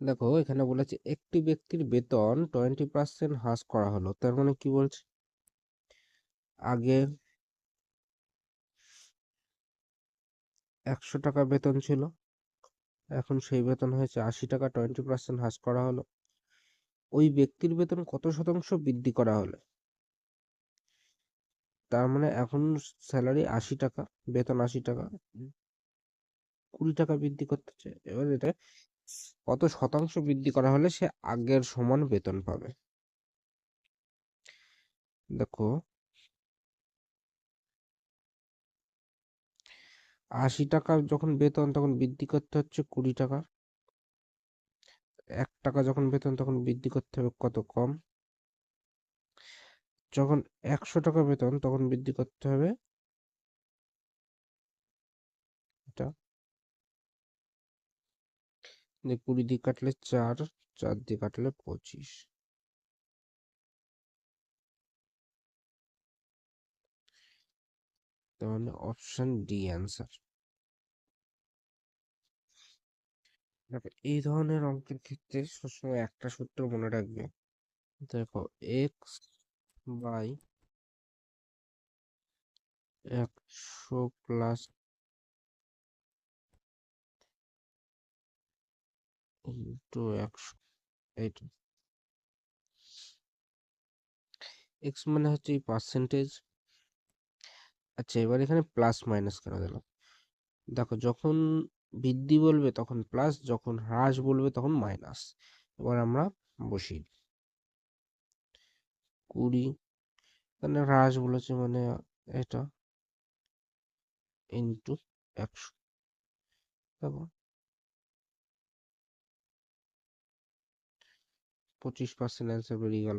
দেখো এখানে বলেছে একটি ব্যক্তির বেতন টোয়েন্টি পার্সেন্ট হ্রাস করা হলো। তার মানে কি বলছে? আগে একশো টাকা বেতন ছিল, এখন সেই বেতন হয়েছে আশি টাকা টোয়েন্টি পার্সেন্ট হ্রাস করা হলো। ওই ব্যক্তির বেতন কত শতাংশ বৃদ্ধি করা হলো? তার মানে এখন স্যালারি আশি টাকা, বেতন আশি টাকা, কুড়ি টাকা বৃদ্ধি করতে হচ্ছে এবার এটা কত শতাংশ বৃদ্ধি করা হলে সে আগের সমান বেতন পাবে? দেখো। আশি টাকা যখন বেতন, তখন বৃদ্ধি করতে হচ্ছে কুড়ি টাকা। এক টাকা যখন বেতন, তখন বৃদ্ধি করতে হবে কত কম? যখন একশো টাকা বেতন, তখন বৃদ্ধি করতে হবে এটা যে কুড়ি দিয়ে কাটলে চার চার দিয়ে কাটলে পঁচিশ। মানে অপশন ডি অ্যান্সার দেখো, এই ধরনের অঙ্কের ক্ষেত্রে সবসময় একটা সূত্র মনে রাখবে। দেখো এক্স বাই একশো প্লাস ইন্টু একশো এইটা এক্স মানে হচ্ছে এই পার্সেন্টেজ আচ্ছা এবার এখানে প্লাস মাইনাস কেন দিলাম? দেখো, যখন বৃদ্ধি বলবে তখন প্লাস যখন হ্রাস বলবে তখন মাইনাস এবার আমরা বসি কুড়ি এখানে হ্রাস বলেছে মানে এটা ইন্টু একশো। দেখো পঁচিশ পার্সেন্ট অ্যান্সার বেরিয়ে গেল।